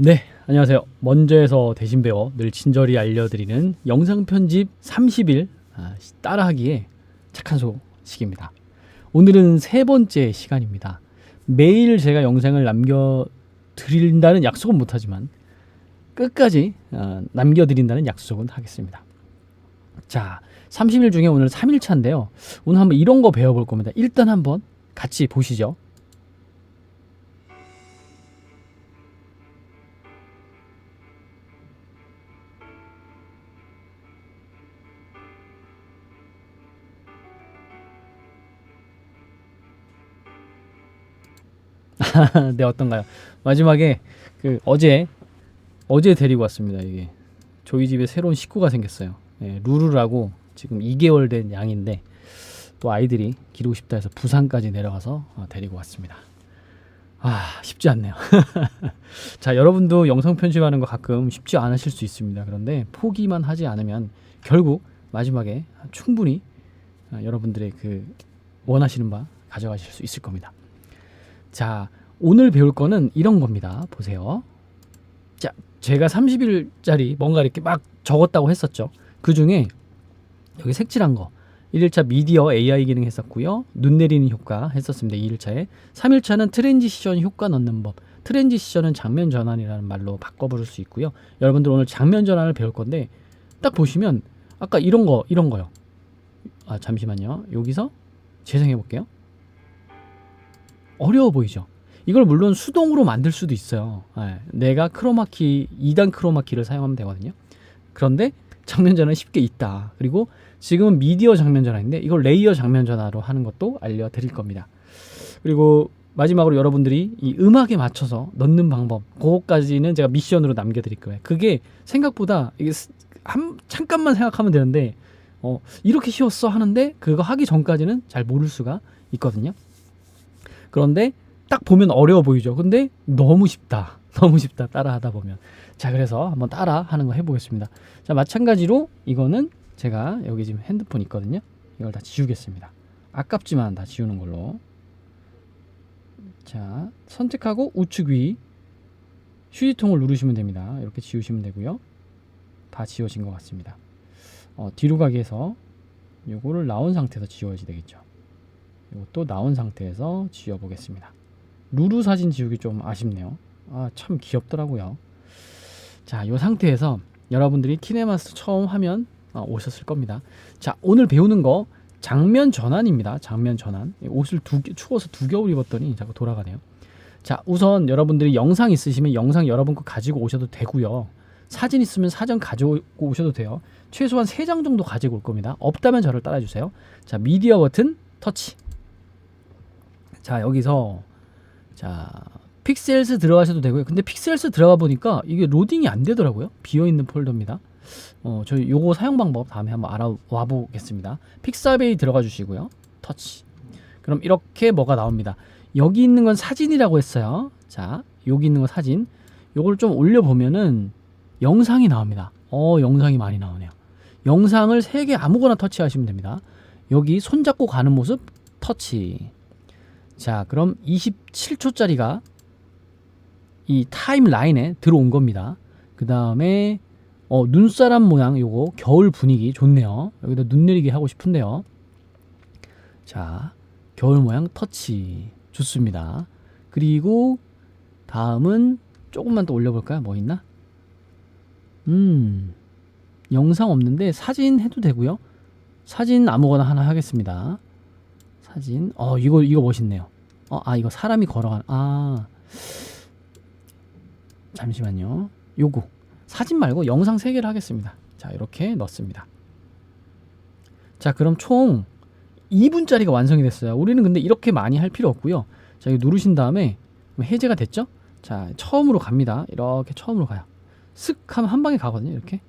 네, 안녕하세요. 먼저에서 대신 배워 늘 친절히 알려드리는 영상 편집 30일 아, 따라하기에 착한 소식입니다. 오늘은 세 번째 시간입니다. 매일 제가 영상을 남겨드린다는 약속은 못하지만 끝까지 어, 남겨드린다는 약속은 하겠습니다. 자, 30일 중에 오늘 3일차인데요. 오늘 한번 이런 거 배워볼 겁니다. 일단 한번 같이 보시죠. 네 어떤가요? 마지막에 그 어제 어제 데리고 왔습니다. 이게 저희 집에 새로운 식구가 생겼어요. 예, 루루라고 지금 2개월 된 양인데 또 아이들이 기르고 싶다 해서 부산까지 내려가서 어, 데리고 왔습니다. 아 쉽지 않네요. 자 여러분도 영상 편집하는 거 가끔 쉽지 않으실 수 있습니다. 그런데 포기만 하지 않으면 결국 마지막에 충분히 어, 여러분들의 그 원하시는 바 가져가실 수 있을 겁니다. 자, 오늘 배울 거는 이런 겁니다. 보세요. 자, 제가 30일짜리 뭔가 이렇게 막 적었다고 했었죠. 그 중에 여기 색칠한 거. 1일차 미디어 AI 기능 했었고요. 눈 내리는 효과 했었습니다. 2일차에. 3일차는 트랜지션 효과 넣는 법. 트랜지션은 장면 전환이라는 말로 바꿔 부를 수 있고요. 여러분들 오늘 장면 전환을 배울 건데 딱 보시면 아까 이런 거 이런 거요. 아, 잠시만요. 여기서 재생해 볼게요. 어려워 보이죠. 이걸 물론 수동으로 만들 수도 있어요. 예, 내가 크로마키 2단 크로마키를 사용하면 되거든요. 그런데 장면 전환 쉽게 있다. 그리고 지금은 미디어 장면 전환인데 이걸 레이어 장면 전환으로 하는 것도 알려드릴 겁니다. 그리고 마지막으로 여러분들이 이 음악에 맞춰서 넣는 방법 그것까지는 제가 미션으로 남겨드릴 거예요. 그게 생각보다 이게 한 잠깐만 생각하면 되는데 어, 이렇게 쉬웠어 하는데 그거 하기 전까지는 잘 모를 수가 있거든요. 그런데 딱 보면 어려워 보이죠. 근데 너무 쉽다. 너무 쉽다. 따라 하다 보면. 자, 그래서 한번 따라 하는 거 해보겠습니다. 자, 마찬가지로 이거는 제가 여기 지금 핸드폰 있거든요. 이걸 다 지우겠습니다. 아깝지만 다 지우는 걸로. 자, 선택하고 우측 위 휴지통을 누르시면 됩니다. 이렇게 지우시면 되고요. 다 지워진 것 같습니다. 어, 뒤로 가기 해서 요거를 나온 상태에서 지워야지 되겠죠. 이것도 나온 상태에서 지워보겠습니다. 루루 사진 지우기 좀 아쉽네요. 아, 참 귀엽더라고요. 자, 이 상태에서 여러분들이 키네마스터 처음 하면 어, 오셨을 겁니다. 자, 오늘 배우는 거 장면 전환입니다. 장면 전환. 옷을 두 개, 추워서 두 겨울 입었더니 자꾸 돌아가네요. 자, 우선 여러분들이 영상 있으시면 영상 여러분 거 가지고 오셔도 되고요. 사진 있으면 사진 가지고 오셔도 돼요. 최소한 세장 정도 가지고 올 겁니다. 없다면 저를 따라주세요. 자, 미디어 버튼 터치. 자 여기서 자 픽셀스 들어가셔도 되고요. 근데 픽셀스 들어가 보니까 이게 로딩이 안 되더라고요. 비어 있는 폴더입니다. 어, 저희 요거 사용 방법 다음에 한번 알아와 보겠습니다. 픽사베이 들어가 주시고요. 터치. 그럼 이렇게 뭐가 나옵니다. 여기 있는 건 사진이라고 했어요. 자, 여기 있는 건 사진. 요걸 좀 올려 보면은 영상이 나옵니다. 어, 영상이 많이 나오네요. 영상을 세개 아무거나 터치하시면 됩니다. 여기 손잡고 가는 모습 터치. 자, 그럼 27초짜리가 이 타임라인에 들어온 겁니다. 그 다음에 어, 눈사람 모양 요거 겨울 분위기 좋네요. 여기다 눈 내리게 하고 싶은데요. 자, 겨울 모양 터치 좋습니다. 그리고 다음은 조금만 더 올려볼까요? 뭐 있나? 음, 영상 없는데 사진 해도 되고요. 사진 아무거나 하나 하겠습니다. 사진. 어, 이거 이거 멋있네요. 어, 아 이거 사람이 걸어가는. 아. 잠시만요. 요거 사진 말고 영상 3개를 하겠습니다. 자, 이렇게 넣습니다. 자, 그럼 총 2분짜리가 완성이 됐어요. 우리는 근데 이렇게 많이 할 필요 없고요. 자, 이거 누르신 다음에 해제가 됐죠? 자, 처음으로 갑니다. 이렇게 처음으로 가요. 쓱 하면 한 방에 가거든요. 이렇게.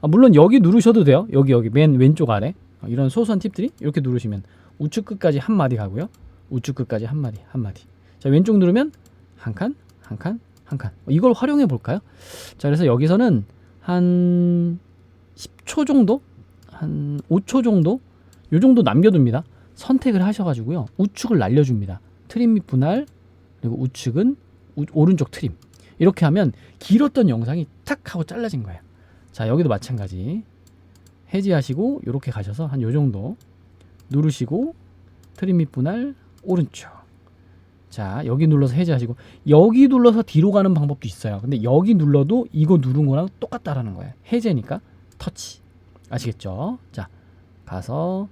아, 물론 여기 누르셔도 돼요. 여기 여기 맨 왼쪽 아래. 어, 이런 소소한 팁들이 이렇게 누르시면 우측 끝까지 한 마디 가고요. 우측 끝까지 한 마디, 한 마디. 자, 왼쪽 누르면 한 칸, 한 칸, 한 칸. 이걸 활용해 볼까요? 자, 그래서 여기서는 한 10초 정도? 한 5초 정도? 요 정도 남겨둡니다. 선택을 하셔가지고요. 우측을 날려줍니다. 트림 및 분할, 그리고 우측은 우, 오른쪽 트림. 이렇게 하면 길었던 영상이 탁 하고 잘라진 거예요. 자, 여기도 마찬가지. 해제하시고 이렇게 가셔서 한 요 정도 누르시고 트림 및 분할 오른쪽. 자, 여기 눌러서 해제하시고 여기 눌러서 뒤로 가는 방법도 있어요. 근데 여기 눌러도 이거 누른 거랑 똑같다라는 거예요. 해제니까 터치. 아시겠죠? 자, 가서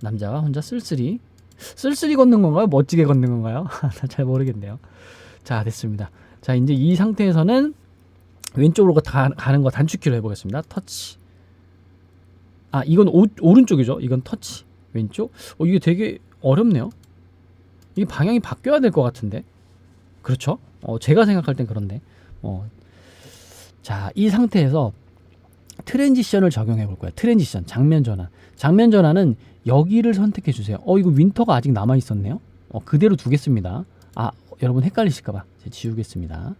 남자가 혼자 쓸쓸히 쓸쓸히 걷는 건가요? 멋지게 걷는 건가요? 잘 모르겠네요. 자, 됐습니다. 자, 이제 이 상태에서는 왼쪽으로 가, 가는 거 단축키로 해보겠습니다. 터치. 아, 이건 오, 오른쪽이죠. 이건 터치. 왼쪽. 어, 이게 되게 어렵네요. 이게 방향이 바뀌어야 될 것 같은데. 그렇죠? 어, 제가 생각할 땐 그런데. 어. 자, 이 상태에서 트랜지션을 적용해 볼 거예요. 트랜지션, 장면 전환. 장면 전환은 여기를 선택해 주세요. 어, 이거 윈터가 아직 남아 있었네요. 어, 그대로 두겠습니다. 아, 여러분 헷갈리실까봐 지우겠습니다.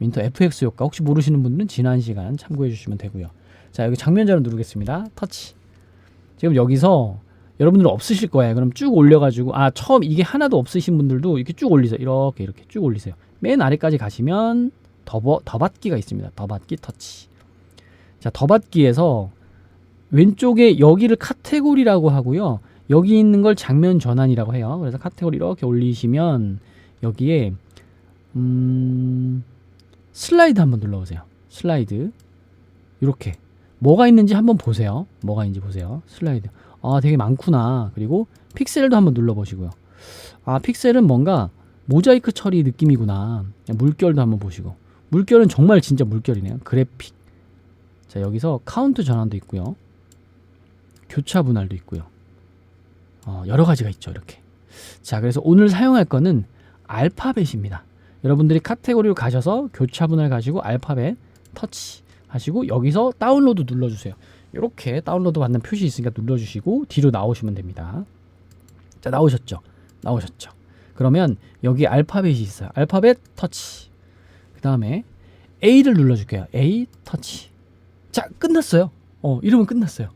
윈터 FX 효과 혹시 모르시는 분들은 지난 시간 참고해 주시면 되고요. 자, 여기 장면 전환 누르겠습니다. 터치. 지금 여기서 여러분들 없으실 거예요. 그럼 쭉 올려가지고 아 처음 이게 하나도 없으신 분들도 이렇게 쭉 올리세요. 이렇게 이렇게 쭉 올리세요. 맨 아래까지 가시면 더버 더받기가 있습니다. 더받기 터치. 자 더받기에서 왼쪽에 여기를 카테고리라고 하고요. 여기 있는 걸 장면 전환이라고 해요. 그래서 카테고리 이렇게 올리시면 여기에 음 슬라이드 한번 눌러보세요. 슬라이드 이렇게 뭐가 있는지 한번 보세요. 뭐가 있는지 보세요. 슬라이드. 아, 되게 많구나. 그리고 픽셀도 한번 눌러보시고요. 아, 픽셀은 뭔가 모자이크 처리 느낌이구나. 물결도 한번 보시고. 물결은 정말 진짜 물결이네요. 그래픽. 자, 여기서 카운트 전환도 있고요. 교차 분할도 있고요. 어, 여러 가지가 있죠. 이렇게. 자, 그래서 오늘 사용할 거는 알파벳입니다. 여러분들이 카테고리로 가셔서 교차 분할 가지고 알파벳 터치 하시고 여기서 다운로드 눌러주세요. 이렇게 다운로드 받는 표시 있으니까 눌러주시고 뒤로 나오시면 됩니다. 자 나오셨죠? 나오셨죠? 그러면 여기 알파벳이 있어요. 알파벳 터치. 그 다음에 A를 눌러줄게요. A 터치. 자 끝났어요. 어 이러면 끝났어요.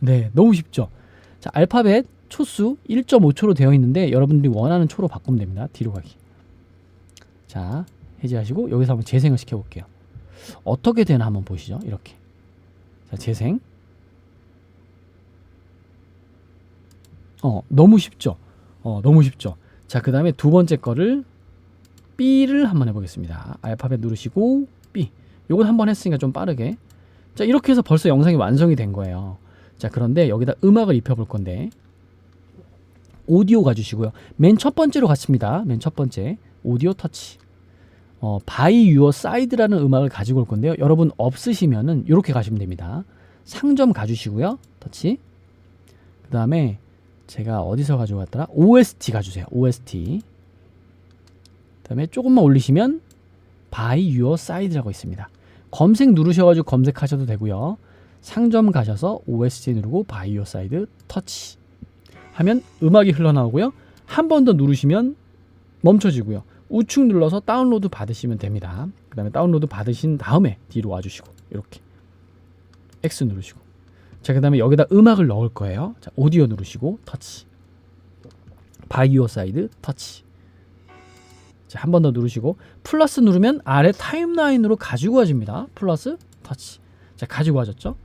네 너무 쉽죠? 자 알파벳 초수 1.5초로 되어 있는데 여러분들이 원하는 초로 바꾸면 됩니다. 뒤로 가기. 자 해제하시고 여기서 한번 재생을 시켜볼게요. 어떻게 되나 한번 보시죠. 이렇게. 자 재생. 어, 너무 쉽죠? 어, 너무 쉽죠? 자, 그 다음에 두 번째 거를 B를 한번 해보겠습니다. 알파벳 누르시고 B. 요건 한번 했으니까 좀 빠르게. 자, 이렇게 해서 벌써 영상이 완성이 된 거예요. 자, 그런데 여기다 음악을 입혀볼 건데 오디오 가주시고요. 맨 첫 번째로 갔습니다. 맨 첫 번째 오디오 터치. 어, 바이 유어 사이드라는 음악을 가지고 올 건데요. 여러분 없으시면은 이렇게 가시면 됩니다. 상점 가주시고요. 터치. 그 다음에 제가 어디서 가져왔더라? OST 가주세요. OST. 그 다음에 조금만 올리시면 Buy Your Side라고 있습니다. 검색 누르셔가지고 검색하셔도 되고요. 상점 가셔서 OST 누르고 Buy Your Side 터치 하면 음악이 흘러나오고요. 한 번 더 누르시면 멈춰지고요. 우측 눌러서 다운로드 받으시면 됩니다. 그 다음에 다운로드 받으신 다음에 뒤로 와주시고 이렇게 X 누르시고 자, 그 다음에 여기다 음악을 넣을 거예요. 자, 오디오 누르시고 터치. 바이오 사이드 터치. 자, 한 번 더 누르시고 플러스 누르면 아래 타임라인으로 가지고 와집니다. 플러스 터치. 자, 가지고 와졌죠?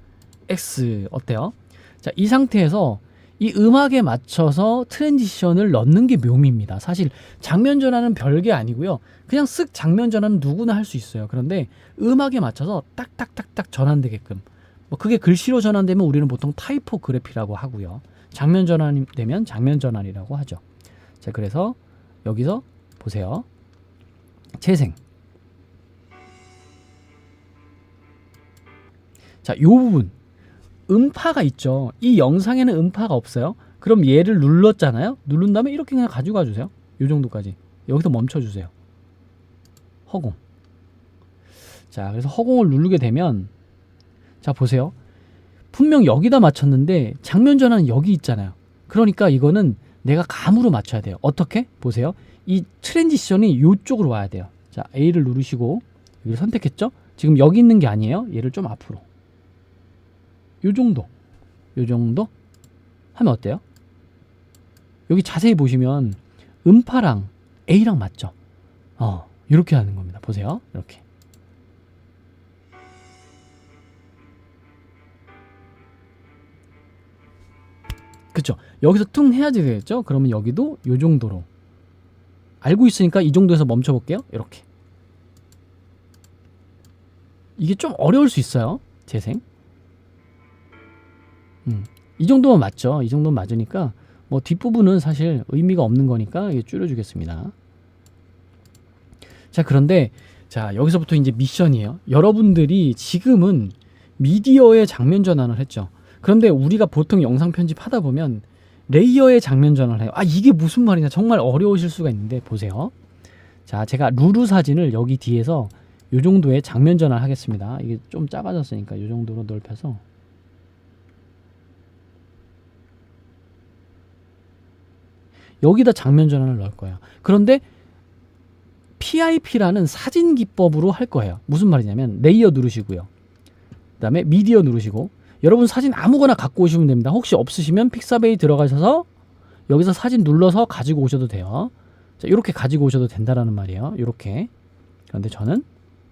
X 어때요? 자, 이 상태에서 이 음악에 맞춰서 트랜지션을 넣는 게 묘미입니다. 사실 장면 전환은 별게 아니고요. 그냥 쓱 장면 전환은 누구나 할 수 있어요. 그런데 음악에 맞춰서 딱딱딱딱 전환되게끔 뭐 그게 글씨로 전환되면 우리는 보통 타이포그래피라고 하고요. 장면 전환이 되면 장면 전환이라고 하죠. 자, 그래서 여기서 보세요. 재생. 자, 요 부분 음파가 있죠. 이 영상에는 음파가 없어요. 그럼 얘를 눌렀잖아요. 누른 다음에 이렇게 그냥 가져가 주세요. 요 정도까지. 여기서 멈춰 주세요. 허공. 자, 그래서 허공을 누르게 되면 자, 보세요. 분명 여기다 맞췄는데 장면 전환은 여기 있잖아요. 그러니까 이거는 내가 감으로 맞춰야 돼요. 어떻게? 보세요. 이 트랜지션이 이쪽으로 와야 돼요. 자, A를 누르시고 여기를 선택했죠? 지금 여기 있는 게 아니에요. 얘를 좀 앞으로. 요 정도. 요 정도 하면 어때요? 여기 자세히 보시면 음파랑 A랑 맞죠? 어, 이렇게 하는 겁니다. 보세요. 이렇게. 그쵸 여기서 퉁 해야지 되겠죠? 그러면 여기도 요 정도로. 알고 있으니까 이 정도에서 멈춰 볼게요. 이렇게. 이게 좀 어려울 수 있어요. 재생. 음, 이 정도면 맞죠. 이 정도면 맞으니까 뭐 뒷부분은 사실 의미가 없는 거니까 이게 줄여주겠습니다. 자 그런데 자 여기서부터 이제 미션이에요. 여러분들이 지금은 미디어의 장면 전환을 했죠 그런데 우리가 보통 영상 편집하다 보면 레이어의 장면 전환을 해요. 아 이게 무슨 말이냐? 정말 어려우실 수가 있는데 보세요. 자 제가 루루 사진을 여기 뒤에서 요 정도의 장면 전환 하겠습니다. 이게 좀 작아졌으니까 요 정도로 넓혀서. 여기다 장면 전환을 넣을 거예요. 그런데 PIP라는 사진 기법으로 할 거예요. 무슨 말이냐면 레이어 누르시고요. 그다음에 미디어 누르시고 여러분 사진 아무거나 갖고 오시면 됩니다. 혹시 없으시면 픽사베이 들어가셔서 여기서 사진 눌러서 가지고 오셔도 돼요. 자, 이렇게 가지고 오셔도 된다라는 말이에요. 이렇게. 그런데 저는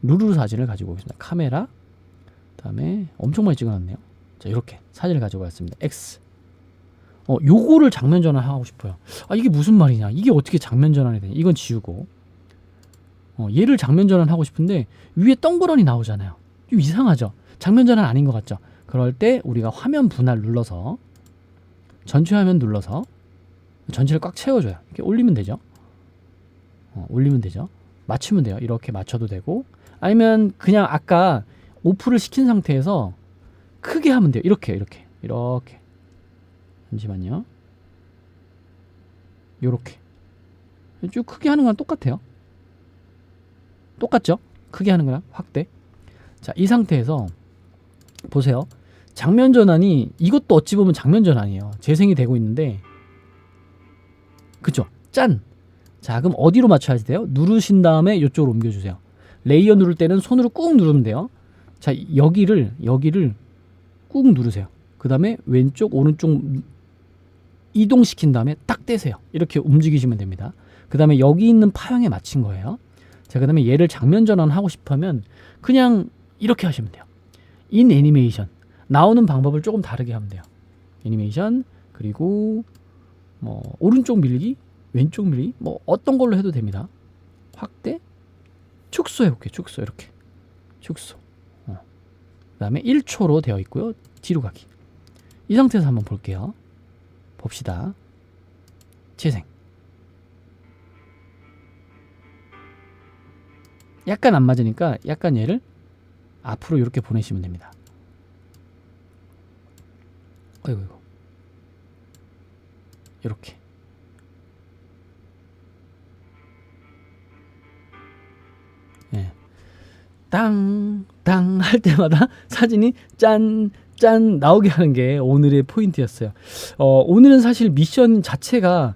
루루 사진을 가지고 오겠습니다. 카메라. 그다음에 엄청 많이 찍어놨네요. 자, 이렇게 사진을 가지고 왔습니다. X. 어, 요거를 장면 전환하고 싶어요. 아, 이게 무슨 말이냐? 이게 어떻게 장면 전환이 되냐? 이건 지우고. 어, 얘를 장면 전환 하고 싶은데 위에 동그라미 나오잖아요. 좀 이상하죠? 장면 전환 아닌 것 같죠? 그럴 때 우리가 화면 분할 눌러서 전체 화면 눌러서 전체를 꽉 채워줘요. 이렇게 올리면 되죠. 어, 올리면 되죠. 맞추면 돼요. 이렇게 맞춰도 되고 아니면 그냥 아까 오프를 시킨 상태에서 크게 하면 돼요. 이렇게 이렇게 이렇게 잠시만요. 이렇게 쭉 크게 하는 건 똑같아요. 똑같죠? 크게 하는 거랑 확대. 자, 이 상태에서 보세요. 장면 전환이 이것도 어찌 보면 장면 전환이에요. 재생이 되고 있는데 그죠? 짠. 자, 그럼 어디로 맞춰야 돼요? 누르신 다음에 이쪽으로 옮겨 주세요. 레이어 누를 때는 손으로 꾹 누르면 돼요. 자, 여기를 여기를 꾹 누르세요. 그 다음에 왼쪽 오른쪽 이동시킨 다음에 딱 떼세요. 이렇게 움직이시면 됩니다. 그 다음에 여기 있는 파형에 맞춘 거예요. 자, 그 다음에 얘를 장면 전환하고 싶으면 그냥 이렇게 하시면 돼요. 인 애니메이션. 나오는 방법을 조금 다르게 하면 돼요. 애니메이션, 그리고 뭐, 오른쪽 밀기, 왼쪽 밀기, 뭐, 어떤 걸로 해도 됩니다. 확대, 축소 해볼게요. 축소, 이렇게. 축소. 어. 그 다음에 1초로 되어 있고요. 뒤로 가기. 이 상태에서 한번 볼게요. 봅시다. 재생. 약간 안 맞으니까 약간 얘를 앞으로 이렇게 보내시면 됩니다. 어이구 이거 이렇게 예. 땅 땅 할 때마다 사진이 짠 짠 나오게 하는 게 오늘의 포인트였어요. 어, 오늘은 사실 미션 자체가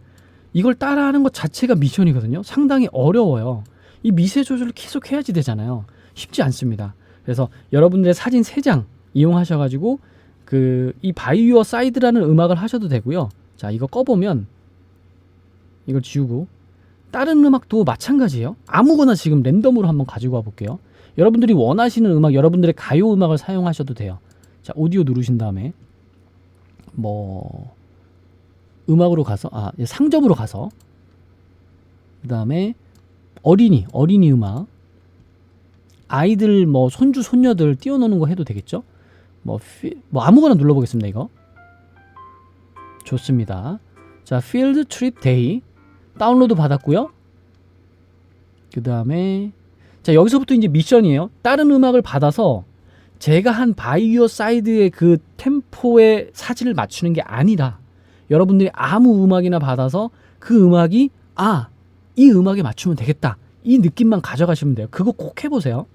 이걸 따라하는 것 자체가 미션이거든요. 상당히 어려워요. 이 미세 조절을 계속 해야지 되잖아요. 쉽지 않습니다. 그래서 여러분들의 사진 3장 이용하셔가지고 그 이 바이유어 사이드라는 음악을 하셔도 되고요. 자 이거 꺼보면 이걸 지우고 다른 음악도 마찬가지예요. 아무거나 지금 랜덤으로 한번 가지고 와 볼게요. 여러분들이 원하시는 음악, 여러분들의 가요 음악을 사용하셔도 돼요. 자 오디오 누르신 다음에 뭐 음악으로 가서 아 상점으로 가서 그 다음에 어린이, 어린이 음악. 아이들 뭐 손주 손녀들 띄워놓는 거 해도 되겠죠? 뭐, 피, 뭐 아무거나 눌러보겠습니다 이거. 좋습니다. 자, 필드 트립 데이 다운로드 받았고요. 그 다음에 자 여기서부터 이제 미션이에요. 다른 음악을 받아서 제가 한 바이오 사이드의 그 템포의 사진을 맞추는 게 아니라 여러분들이 아무 음악이나 받아서 그 음악이 아 이 음악에 맞추면 되겠다. 이 느낌만 가져가시면 돼요. 그거 꼭 해보세요.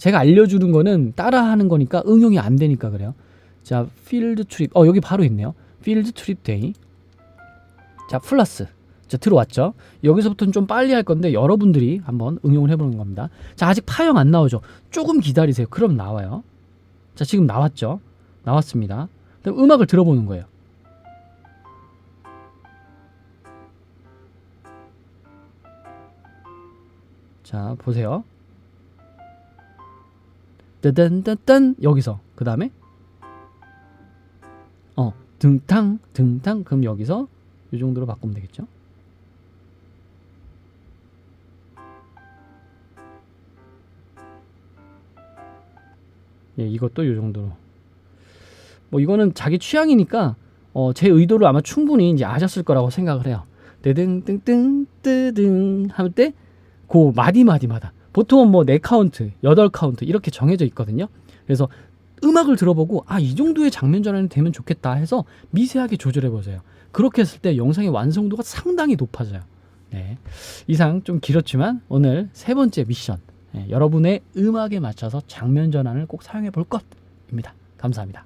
제가 알려주는 거는 따라하는 거니까 응용이 안 되니까 그래요. 자, 필드 트립. 어, 여기 바로 있네요. 필드 트립 데이. 자, 플러스. 자, 들어왔죠? 여기서부터는 좀 빨리 할 건데 여러분들이 한번 응용을 해보는 겁니다. 자, 아직 파형 안 나오죠? 조금 기다리세요. 그럼 나와요. 자, 지금 나왔죠? 나왔습니다. 음악을 들어보는 거예요. 자 보세요 딴딴딴딴 여기서 그 다음에 어 등탕 등탕 그럼 여기서 이 정도로 바꾸면 되겠죠. 예, 이것도 이 정도로. 뭐 이거는 자기 취향이니까 어, 제 의도를 아마 충분히 이제 아셨을 거라고 생각을 해요. 뜨등ตึ 뜨등 할 때 그 마디 마디마다 보통은 뭐 네 카운트, 여덟 카운트 이렇게 정해져 있거든요. 그래서 음악을 들어보고 아 이 정도의 장면 전환이 되면 좋겠다 해서 미세하게 조절해 보세요. 그렇게 했을 때 영상의 완성도가 상당히 높아져요. 네. 이상 좀 길었지만 오늘 세 번째 미션 예, 여러분의 음악에 맞춰서 장면 전환을 꼭 사용해 볼 것입니다. 감사합니다.